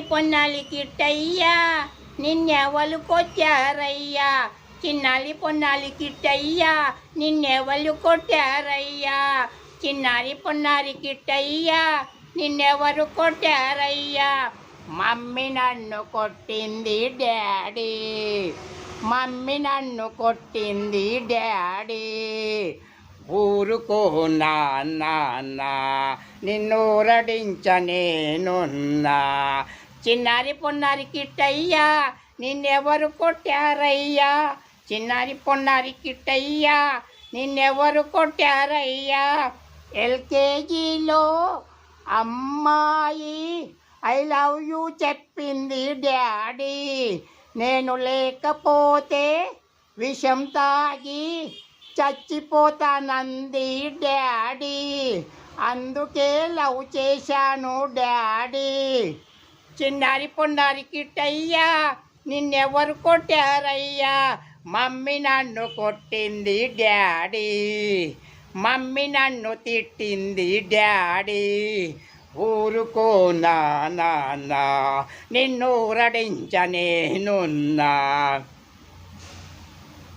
పొన్నాలి కిట్టయ్యా నిన్నెవలు కొట్టారయ్యా చిన్నారి పొన్నాలి కిట్టయ్యా నిన్నెవలు కొట్టారయ్యా చిన్నారి పొన్నారి కిట్టయ్యా నిన్నెవరు కొట్టారయ్యా మమ్మీ నన్ను కొట్టింది డాడీ. మమ్మీ నన్ను కొట్టింది డాడీ. ఊరుకో నాన్న నిన్ను రడించనేనున్నా చిన్నారి పొన్నారి కిట్టయ్యా నిన్నెవరు కొట్టారయ్యా? చిన్నారి పొన్నారి కిట్టయ్యా నిన్నెవరు కొట్టారయ్యా? ఎల్కేజీలో అమ్మాయి ఐ లవ్ యూ చెప్పింది డాడీ. నేను లేకపోతే విషం తాగి చచ్చిపోతానంది డాడీ. అందుకే లవ్ చేశాను డాడీ. చిన్నారి పొన్నారి కిట్టయ్యా నిన్నెవరు కొట్టారయ్యా? మమ్మీ నన్ను కొట్టింది డాడీ. మమ్మీ నన్ను తిట్టింది డాడీ. ఊరుకో నాన్న నిన్ను ఊరడించనేనున్నా